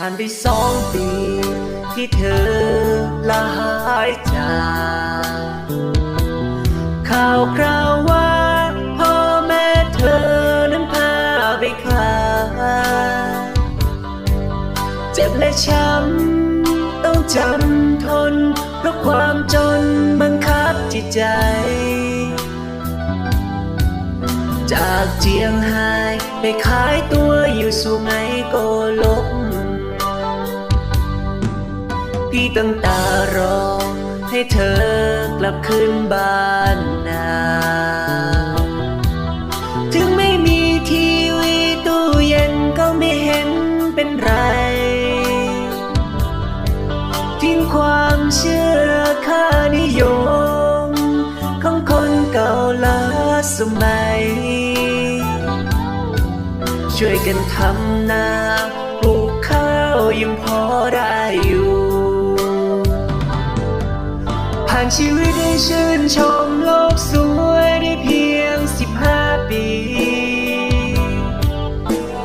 ผ่านไปสองปี ที่เธอลาหายจากข่าวคราวว่าพ่อแม่เธอนั้นพาไปคลาเจ็บและช้ำต้องจำทน เพราะความจนบังคับจิตใจ จากเจียงไฮ้ไปขายตัวอยู่สุไหงโกลก พี่ตั้งตารอให้เธอกลับคืนบ้านนาถึงไม่มีทีวีตู้เย็นก็ไม่เห็นเป็นไร ทิ้งความเชื่อค่านิยม ของคนเก่าล้าสมัย ช่วยกันทำนาปลูกข้าวยัง ชีวิตได้ชื่นชมโลกสวยได้เพียงสิบห้าปี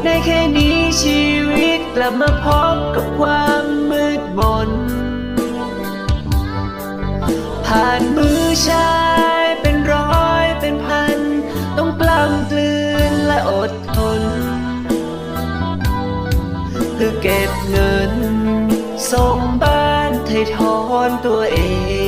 ได้แค่นี้ชีวิตกลับมาพบกับความมืดมน ผ่านมือชายเป็นร้อยเป็นพัน ต้องกล้ำกลืนและอดทน เพื่อเก็บเงินส่งบ้านไทยทอนตัวเอง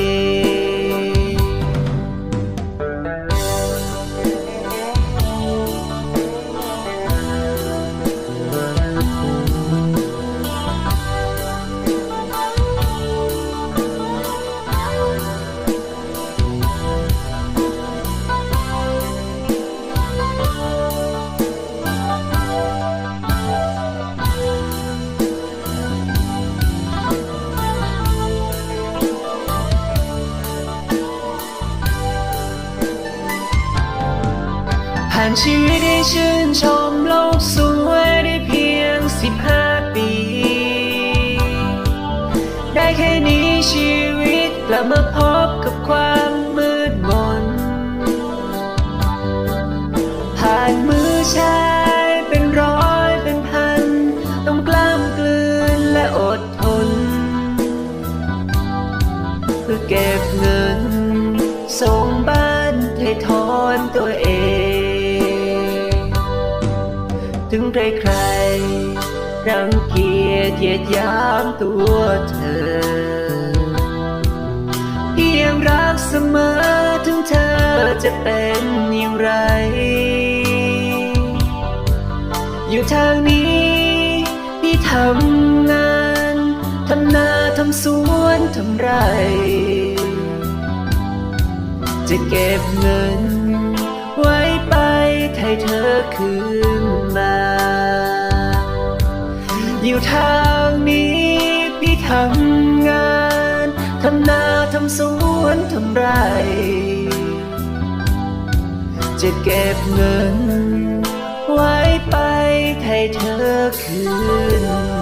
านชีวิตได้ชื่นชมโลกสวยได้เพียงสิบห้าปี ได้แค่นี้ชีวิตกลับมาพบกับความมืดมน ผ่านมือชายเป็นร้อยเป็นพัน ต้องกล้ามกลืนและอดทน เพื่อเก็บเงินส่งบ้านให้ทอ ถึงใคร รังเกียจเยียดยามตัวเธอ เพียงรักเสมอถึงเธอจะเป็นอย่างไร อยู่ทางนี้พี่ทำงานทำนาทำสวนทำไร จะเก็บเงิน ไว้ไปให้เธอคืน อยู่ทางนี้ พี่ทำงาน ทำนาทำสวนทำไร จะเก็บเงิน ไว้ไปให้เธอคืน